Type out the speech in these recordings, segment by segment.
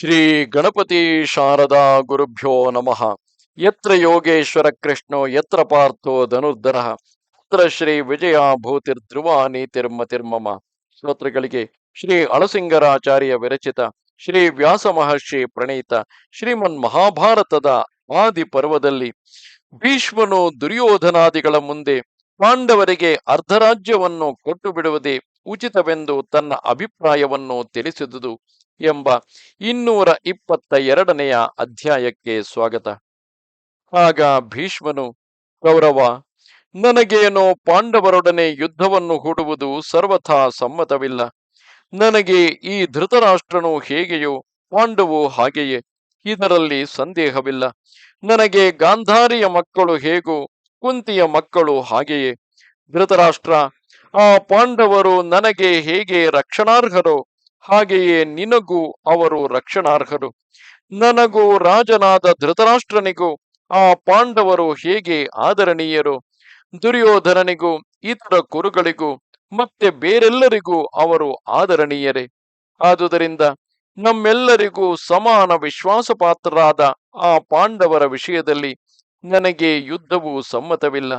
ಶ್ರೀ ಗಣಪತಿ ಶಾರದಾ ಗುರುಭ್ಯೋ ನಮಃ. ಯತ್ರ ಯೋಗೇಶ್ವರ ಕೃಷ್ಣೋ, ಯತ್ರ ಪಾರ್ಥೋ ಧನುರ್ಧರ. ಅತ್ರ ಶ್ರೀ ವಿಜಯ ತಿರ್ಮ ತಿರ್ಮಮ ಶ್ರೋತೃಗಳಿಗೆ ಶ್ರೀ ಅಳಸಿಂಗರಾಚಾರ್ಯ ವಿರಚಿತ, ಶ್ರೀ ವ್ಯಾಸ ಮಹರ್ಷಿ ಪ್ರಣೀತ, ಶ್ರೀಮನ್ ಮಹಾಭಾರತದ ಆದಿ ಪರ್ವದಲ್ಲಿ ಭೀಷ್ಮನು ದುರ್ಯೋಧನಾದಿಗಳ ಮುಂದೆ ಪಾಂಡವರಿಗೆ ಅರ್ಧರಾಜ್ಯವನ್ನು ಕೊಟ್ಟು ಬಿಡುವುದೇ ಉಚಿತವೆಂದು ತನ್ನ ಅಭಿಪ್ರಾಯವನ್ನು ತಿಳಿಸಿದುದು ಎಂಬ ಇನ್ನೂರ ಇಪ್ಪತ್ತ ಎರಡನೆಯ ಅಧ್ಯಾಯಕ್ಕೆ ಸ್ವಾಗತ. ಆಗ ಭೀಷ್ಮನು ಕೌರವ ನನಗೇನೋ ಪಾಂಡವರೊಡನೆ ಯುದ್ಧವನ್ನು ಹೂಡುವುದು ಸರ್ವಥಾ ಸಮ್ಮತವಿಲ್ಲ. ನನಗೆ ಈ ಧೃತರಾಷ್ಟ್ರನು ಹೇಗೆಯೋ ಪಾಂಡವು ಹಾಗೆಯೇ, ಇದರಲ್ಲಿ ಸಂದೇಹವಿಲ್ಲ. ನನಗೆ ಗಾಂಧಾರಿಯ ಮಕ್ಕಳು ಹೇಗೋ ಕುಂತಿಯ ಮಕ್ಕಳು ಹಾಗೆಯೇ. ಧೃತರಾಷ್ಟ್ರ ಆ ಪಾಂಡವರು ನನಗೆ ಹೇಗೆ ರಕ್ಷಣಾರ್ಹರು, ಹಾಗೆಯೇ ನಿನಗೂ ಅವರು ರಕ್ಷಣಾರ್ಹರು. ನನಗೂ ರಾಜನಾದ ಧೃತರಾಷ್ಟ್ರನಿಗೂ, ಆ ಪಾಂಡವರು ಹೇಗೆ ಆದರಣೀಯರು. ದುರ್ಯೋಧನನಿಗೂ, ಇತರ ಕುರುಗಳಿಗೂ, ಮತ್ತೆ ಬೇರೆಲ್ಲರಿಗೂ ಅವರು ಆದರಣೀಯರೇ. ಆದುದರಿಂದ ನಮ್ಮೆಲ್ಲರಿಗೂ ಸಮಾನ ವಿಶ್ವಾಸಪಾತ್ರರಾದ ಆ ಪಾಂಡವರ ವಿಷಯದಲ್ಲಿ ನನಗೆ ಯುದ್ಧವು ಸಮ್ಮತವಿಲ್ಲ.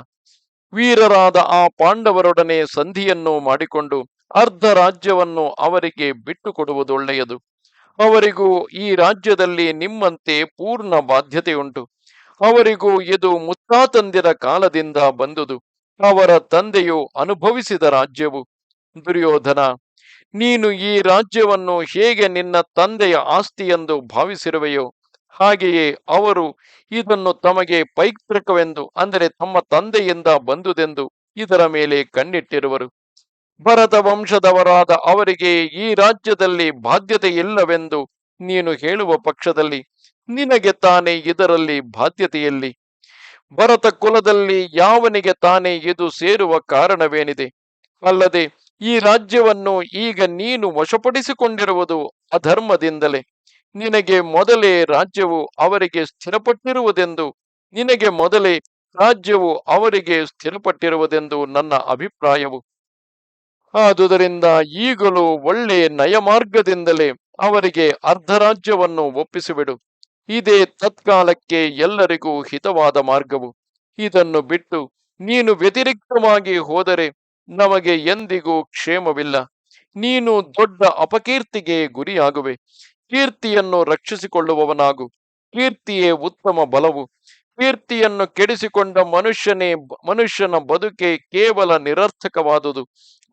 ವೀರರಾದ ಆ ಪಾಂಡವರೊಡನೆ ಸಂಧಿಯನ್ನು ಮಾಡಿಕೊಂಡು ಅರ್ಧ ರಾಜ್ಯವನ್ನು ಅವರಿಗೆ ಬಿಟ್ಟು ಕೊಡುವುದೊಳ್ಳೆಯದು ಅವರಿಗೂ ಈ ರಾಜ್ಯದಲ್ಲಿ ನಿಮ್ಮಂತೆ ಪೂರ್ಣ ಬಾಧ್ಯತೆಯುಂಟು. ಅವರಿಗೂ ಇದು ಮುತ್ತಾತಂದಿರ ಕಾಲದಿಂದ ಬಂದುದು. ಅವರ ತಂದೆಯು ಅನುಭವಿಸಿದ ರಾಜ್ಯವು. ದುರ್ಯೋಧನ, ನೀನು ಈ ರಾಜ್ಯವನ್ನು ಹೇಗೆ ನಿನ್ನ ತಂದೆಯ ಆಸ್ತಿ ಎಂದು ಭಾವಿಸಿರುವೆಯೋ ಹಾಗೆಯೇ ಅವರು ಇದನ್ನು ತಮಗೆ ಪೈತೃಕವೆಂದು, ಅಂದರೆ ತಮ್ಮ ತಂದೆಯಿಂದ ಬಂದುದೆಂದು ಇದರ ಮೇಲೆ ಕಣ್ಣಿಟ್ಟಿರುವರು. ಭರತ ವಂಶದವರಾದ ಅವರಿಗೆ ಈ ರಾಜ್ಯದಲ್ಲಿ ಬಾಧ್ಯತೆ ಇಲ್ಲವೆಂದು ನೀನು ಹೇಳುವ ಪಕ್ಷದಲ್ಲಿ ನಿನಗೆ ತಾನೇ ಇದರಲ್ಲಿ ಬಾಧ್ಯತೆಯಲ್ಲಿ. ಭರತ ಕುಲದಲ್ಲಿ ಯಾವನಿಗೆ ತಾನೇ ಇದು ಸೇರುವ ಕಾರಣವೇನಿದೆ? ಅಲ್ಲದೆ ಈ ರಾಜ್ಯವನ್ನು ಈಗ ನೀನು ವಶಪಡಿಸಿಕೊಂಡಿರುವುದು ಅಧರ್ಮದಿಂದಲೇ. ನಿನಗೆ ಮೊದಲೇ ರಾಜ್ಯವು ಅವರಿಗೆ ಸ್ಥಿರಪಟ್ಟಿರುವುದೆಂದು, ನಿನಗೆ ಮೊದಲೇ ರಾಜ್ಯವು ಅವರಿಗೆ ಸ್ಥಿರಪಟ್ಟಿರುವುದೆಂದು ನನ್ನ ಅಭಿಪ್ರಾಯವು. ಆದುದರಿಂದ ಈಗಲೂ ಒಳ್ಳೆ ನಯಮಾರ್ಗದಿಂದಲೇ ಅವರಿಗೆ ಅರ್ಧ ರಾಜ್ಯವನ್ನು ಒಪ್ಪಿಸಿಬಿಡು. ಇದೇ ತತ್ಕಾಲಕ್ಕೆ ಎಲ್ಲರಿಗೂ ಹಿತವಾದ ಮಾರ್ಗವು. ಇದನ್ನು ಬಿಟ್ಟು ನೀನು ವ್ಯತಿರಿಕ್ತವಾಗಿ ಹೋದರೆ ನಮಗೆ ಎಂದಿಗೂ ಕ್ಷೇಮವಿಲ್ಲ. ನೀನು ದೊಡ್ಡ ಅಪಕೀರ್ತಿಗೆ ಗುರಿಯಾಗುವೆ. ಕೀರ್ತಿಯನ್ನು ರಕ್ಷಿಸಿಕೊಳ್ಳುವವನಾಗು. ಕೀರ್ತಿಯೇ ಉತ್ತಮ ಬಲವು. ಕೀರ್ತಿಯನ್ನು ಕೆಡಿಸಿಕೊಂಡ ಮನುಷ್ಯನೇ ಮನುಷ್ಯನ ಬದುಕೆ ಕೇವಲ ನಿರರ್ಥಕವಾದುದು.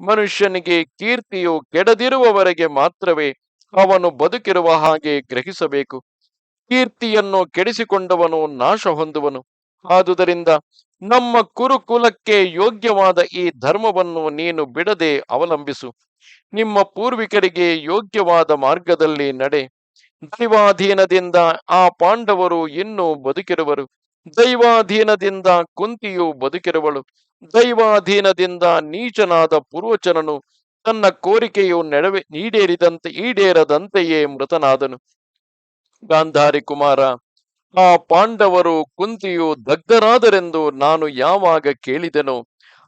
ಮನುಷ್ಯನಿಗೆ ಕೀರ್ತಿಯು ಕೆಡದಿರುವವರೆಗೆ ಮಾತ್ರವೇ ಅವನು ಬದುಕಿರುವ ಹಾಗೆ ಗ್ರಹಿಸಬೇಕು. ಕೀರ್ತಿಯನ್ನು ಕೆಡಿಸಿಕೊಂಡವನು ನಾಶ ಹೊಂದುವನು. ಆದುದರಿಂದ ನಮ್ಮ ಕುರುಕುಲಕ್ಕೆ ಯೋಗ್ಯವಾದ ಈ ಧರ್ಮವನ್ನು ನೀನು ಬಿಡದೆ ಅವಲಂಬಿಸು. ನಿಮ್ಮ ಪೂರ್ವಿಕರಿಗೆ ಯೋಗ್ಯವಾದ ಮಾರ್ಗದಲ್ಲಿ ನಡೆ. ದೈವಾಧೀನದಿಂದ ಆ ಪಾಂಡವರು ಇನ್ನೂ ಬದುಕಿರುವರು. ದೈವಾಧೀನದಿಂದ ಕುಂತಿಯು ಬದುಕಿರುವಳು. ದೈವಾಧೀನದಿಂದ ನೀಚನಾದ ಪೂರ್ವಚನನು ತನ್ನ ಕೋರಿಕೆಯು ನೆಡವೆ ಈಡೇರಿದಂತೆ ಈಡೇರದಂತೆಯೇ ಮೃತನಾದನು. ಗಾಂಧಾರಿ ಕುಮಾರ ಆ ಪಾಂಡವರು ಕುಂತಿಯು ದಗ್ಧರಾದರೆಂದು ನಾನು ಯಾವಾಗ ಕೇಳಿದೆನು,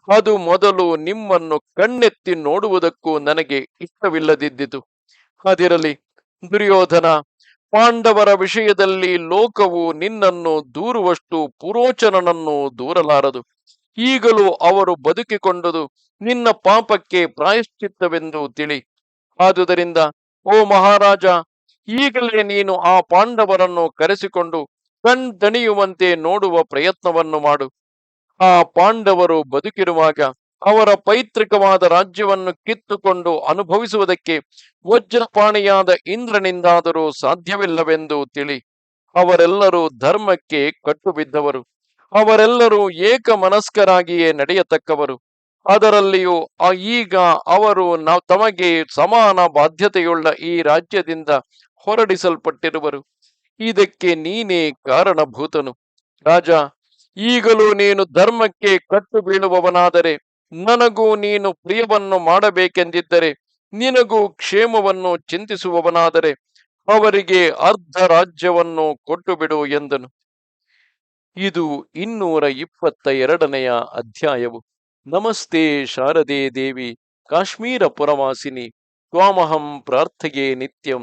ಅದು ಮೊದಲು ನಿಮ್ಮನ್ನು ಕಣ್ಣೆತ್ತಿ ನೋಡುವುದಕ್ಕೂ ನನಗೆ ಇಷ್ಟವಿಲ್ಲದಿದ್ದಿತು. ಅದಿರಲಿ, ದುರ್ಯೋಧನ, ಪಾಂಡವರ ವಿಷಯದಲ್ಲಿ ಲೋಕವು ನಿನ್ನನ್ನು ದೂರುವಷ್ಟು ಪುರೋಚನನನ್ನು ದೂರಲಾರದು. ಈಗಲೂ ಅವರು ಬದುಕಿಕೊಂಡುದು ನಿನ್ನ ಪಾಪಕ್ಕೆ ಪ್ರಾಯಶ್ಚಿತ್ತವೆಂದು ತಿಳಿ. ಆದುದರಿಂದ, ಓ ಮಹಾರಾಜ ಈಗಲೇ ನೀನು ಆ ಪಾಂಡವರನ್ನು ಕರೆಸಿಕೊಂಡು ಕಣ್ದಣಿಯುವಂತೆ ನೋಡುವ ಪ್ರಯತ್ನವನ್ನು ಮಾಡು. ಆ ಪಾಂಡವರು ಬದುಕಿರುವಾಗ ಅವರ ಪೈತೃಕವಾದ ರಾಜ್ಯವನ್ನು ಕಿತ್ತುಕೊಂಡು ಅನುಭವಿಸುವುದಕ್ಕೆ ವಜ್ರಪಾಣಿಯಾದ ಇಂದ್ರನಿಂದಾದರೂ ಸಾಧ್ಯವಿಲ್ಲವೆಂದು ತಿಳಿ. ಅವರೆಲ್ಲರೂ ಧರ್ಮಕ್ಕೆ ಕಟ್ಟು ಬಿದ್ದವರು ಅವರೆಲ್ಲರೂ ಏಕ ಮನಸ್ಕರಾಗಿಯೇ ನಡೆಯತಕ್ಕವರು. ಅದರಲ್ಲಿಯೂ ಈಗ ಅವರು ನಾವು ತಮಗೆ ಸಮಾನ ಬಾಧ್ಯತೆಯುಳ್ಳ ಈ ರಾಜ್ಯದಿಂದ ಹೊರಡಿಸಲ್ಪಟ್ಟಿರುವರು. ಇದಕ್ಕೆ ನೀನೇ ಕಾರಣಭೂತನು. ರಾಜ, ಈಗಲೂ ನೀನು ಧರ್ಮಕ್ಕೆ ಕಟ್ಟು ಬೀಳುವವನಾದರೆ ನನಗೂ ನೀನು ಪ್ರಿಯವನ್ನು ಮಾಡಬೇಕೆಂದಿದ್ದರೆ ನಿನಗೂ ಕ್ಷೇಮವನ್ನು ಚಿಂತಿಸುವವನಾದರೆ ಅವರಿಗೆ ಅರ್ಧ ರಾಜ್ಯವನ್ನು ಕೊಟ್ಟು ಬಿಡು ಎಂದನು. ಇದು ಇನ್ನೂರ ಇಪ್ಪತ್ತ ಎರಡನೆಯ ಅಧ್ಯಾಯವು. ನಮಸ್ತೆ ಶಾರದೆ ದೇವಿ, ಕಾಶ್ಮೀರ ಪುರವಾಸಿನಿ, ತ್ವಾಮಹಂ ಪ್ರಾರ್ಥೆಯೇ ನಿತ್ಯಂ.